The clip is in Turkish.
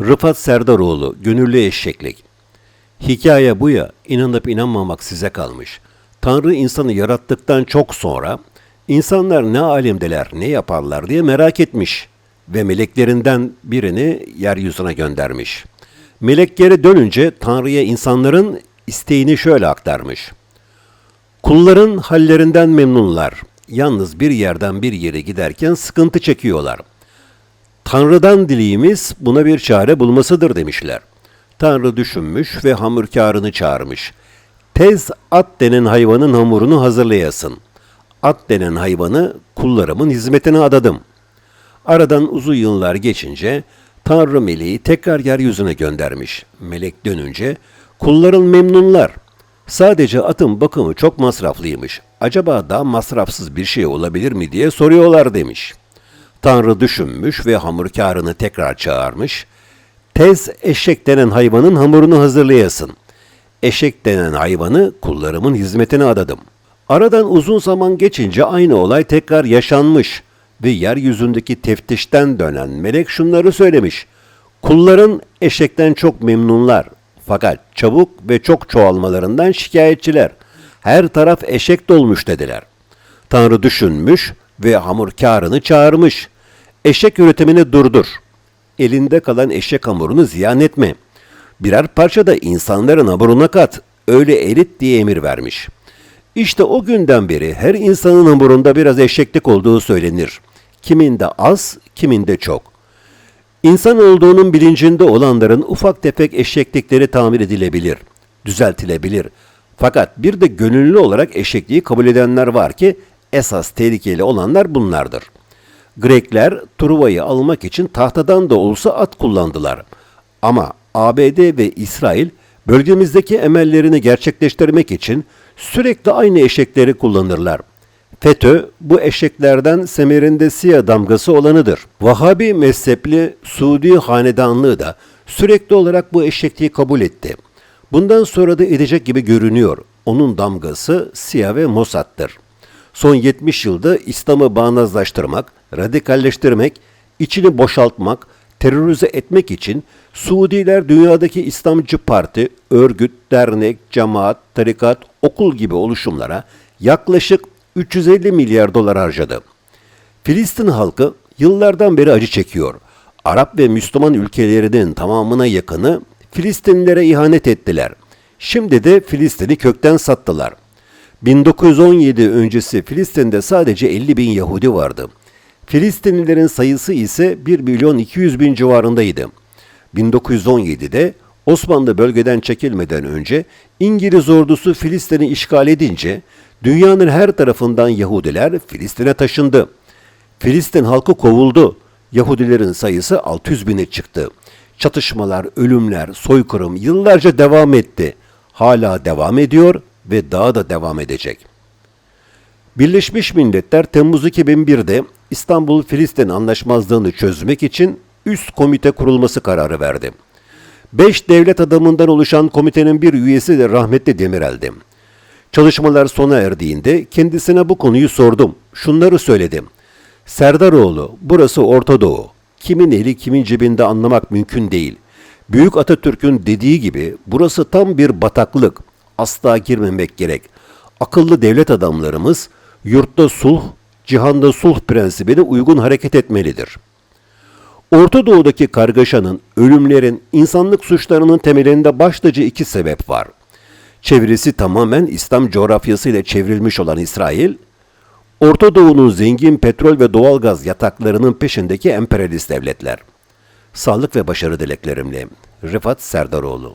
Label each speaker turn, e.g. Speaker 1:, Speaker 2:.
Speaker 1: Rıfat Serdaroğlu, Gönüllü Eşeklik. Hikaye bu ya, inanıp inanmamak size kalmış. Tanrı insanı yarattıktan çok sonra, insanlar ne alemdeler, ne yaparlar diye merak etmiş ve meleklerinden birini yeryüzüne göndermiş. Melek geri dönünce Tanrı'ya insanların isteğini şöyle aktarmış. Kulların hallerinden memnunlar. Yalnız bir yerden bir yere giderken sıkıntı çekiyorlar. Tanrı'dan dileğimiz buna bir çare bulmasıdır demişler. Tanrı düşünmüş ve hamurkarını çağırmış. Tez at denen hayvanın hamurunu hazırlayasın. At denen hayvanı kullarımın hizmetine adadım. Aradan uzun yıllar geçince Tanrı meleği tekrar yeryüzüne göndermiş. Melek dönünce kulların memnunlar. Sadece atın bakımı çok masraflıymış. Acaba daha masrafsız bir şey olabilir mi diye soruyorlar demiş. Tanrı düşünmüş ve hamurkarını tekrar çağırmış. Tez eşek denen hayvanın hamurunu hazırlayasın. Eşek denen hayvanı kullarımın hizmetine adadım. Aradan uzun zaman geçince aynı olay tekrar yaşanmış ve yeryüzündeki teftişten dönen melek şunları söylemiş. Kulların eşekten çok memnunlar fakat çabuk ve çok çoğalmalarından şikayetçiler. Her taraf eşek dolmuş dediler. Tanrı düşünmüş ve hamurkarını çağırmış. Eşek üretimini durdur. Elinde kalan eşek hamurunu ziyan etme. Birer parça da insanların hamuruna kat. Öyle erit diye emir vermiş. İşte o günden beri her insanın hamurunda biraz eşeklik olduğu söylenir. Kiminde az, kiminde çok. İnsan olduğunun bilincinde olanların ufak tefek eşeklikleri tamir edilebilir, düzeltilebilir. Fakat bir de gönüllü olarak eşekliği kabul edenler var ki esas tehlikeli olanlar bunlardır. Grekler Truva'yı almak için tahtadan da olsa at kullandılar. Ama ABD ve İsrail bölgemizdeki emellerini gerçekleştirmek için sürekli aynı eşekleri kullanırlar. FETÖ bu eşeklerden semerinde siyah damgası olanıdır. Vahabi mezhepli Suudi hanedanlığı da sürekli olarak bu eşekliği kabul etti. Bundan sonra da edecek gibi görünüyor. Onun damgası siyah ve Mossad'tır. Son 70 yılda İslam'ı bağnazlaştırmak, radikalleştirmek, içini boşaltmak, terörize etmek için Suudiler dünyadaki İslamcı parti, örgüt, dernek, cemaat, tarikat, okul gibi oluşumlara yaklaşık 350 milyar dolar harcadı. Filistin halkı yıllardan beri acı çekiyor. Arap ve Müslüman ülkelerinin tamamına yakını Filistinlilere ihanet ettiler. Şimdi de Filistin'i kökten sattılar. 1917 öncesi Filistin'de sadece 50 bin Yahudi vardı. Filistinlilerin sayısı ise 1 milyon 200 bin civarındaydı. 1917'de Osmanlı bölgeden çekilmeden önce İngiliz ordusu Filistin'i işgal edince dünyanın her tarafından Yahudiler Filistin'e taşındı. Filistin halkı kovuldu. Yahudilerin sayısı 600 bine çıktı. Çatışmalar, ölümler, soykırım yıllarca devam etti. Hala devam ediyor ve daha da devam edecek. Birleşmiş Milletler Temmuz 2001'de İstanbul-Filistin anlaşmazlığını çözmek için üst komite kurulması kararı verdi. Beş devlet adamından oluşan komitenin bir üyesi de rahmetli Demirel'di. Çalışmalar sona erdiğinde kendisine bu konuyu sordum. Şunları söyledim. Serdaroğlu, burası Orta Doğu. Kimin eli kimin cebinde anlamak mümkün değil. Büyük Atatürk'ün dediği gibi burası tam bir bataklık. Asla girmemek gerek. Akıllı devlet adamlarımız yurtta sulh, cihanda sulh prensibine uygun hareket etmelidir. Orta Doğu'daki kargaşanın, ölümlerin, insanlık suçlarının temelinde başlıca iki sebep var. Çevresi tamamen İslam coğrafyasıyla çevrilmiş olan İsrail, Orta Doğu'nun zengin petrol ve doğalgaz yataklarının peşindeki emperyalist devletler. Sağlık ve başarı dileklerimle Rıfat Serdaroğlu